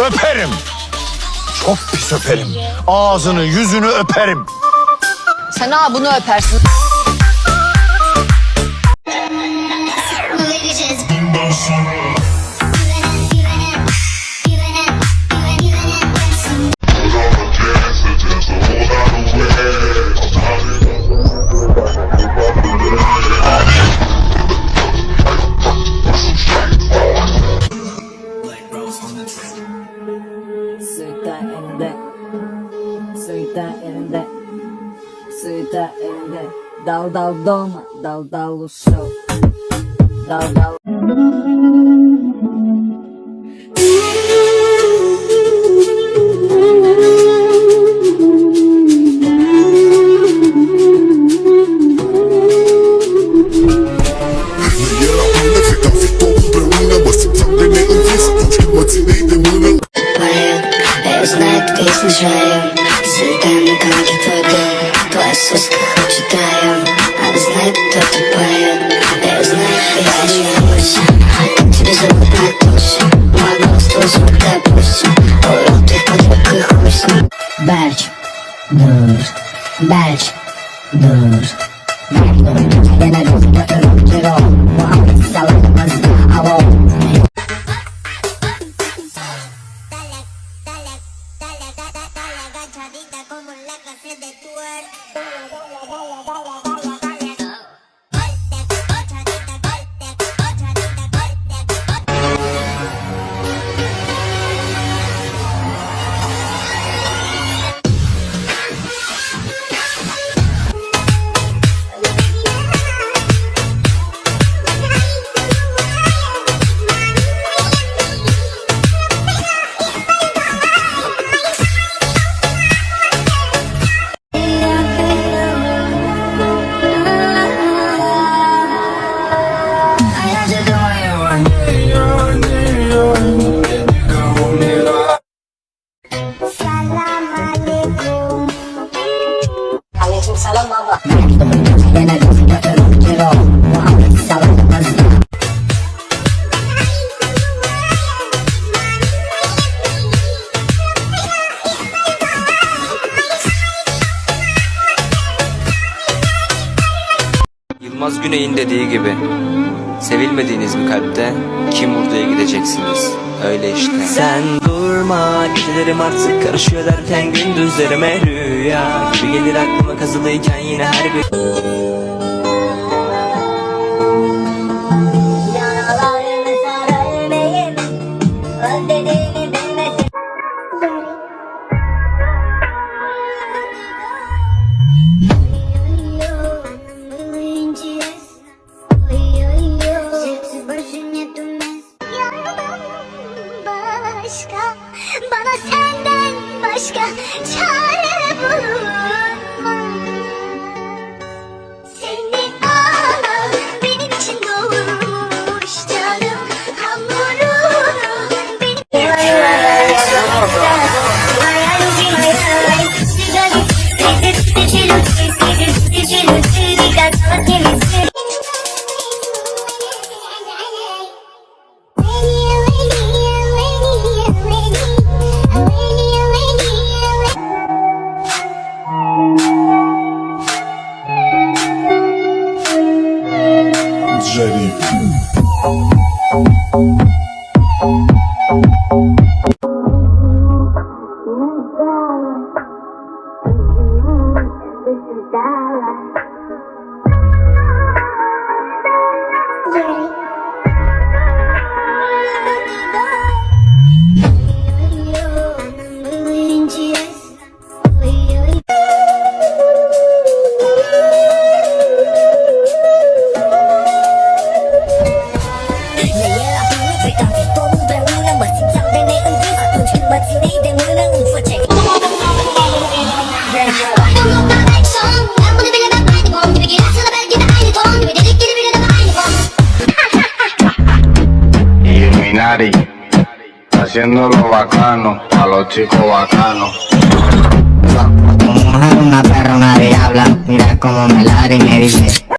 Öperim. Çok pis öperim. Ağzını yüzünü öperim. Sen ha bunu öpersin. vereceğiz. Güvenen, elinde Suyta elinde Dal dal dolma Dal dal show. Dal dal. Fica ficou pra mim, mas А знает, кто ты поет Я знаю, я не в курсе А как тебя зовут Натуша Мой голос твой звук, допустим Урод ты подвиг и хуй с ним Берч Dur Берч Dur Berç dur Yine dur Götürüm kiro Muhabbet salınmaz Avom agachadita Yılmaz Güney'in dediği gibi Sevilmediğiniz bir kalpte kim vurduya gideceksiniz Öyle işte. Sen durma gecelerim artık karışıyor derken gündüzlerime rüya. Gibi gelir aklıma kazılıyken yine her bir Başka, bana senden başka çare bulunmaz. Jerry. This is Dallas. Illuminati, haciéndolo bacano, a los chicos bacanos. Tu mujer una perra, una diabla Mira cómo me ladra y me dice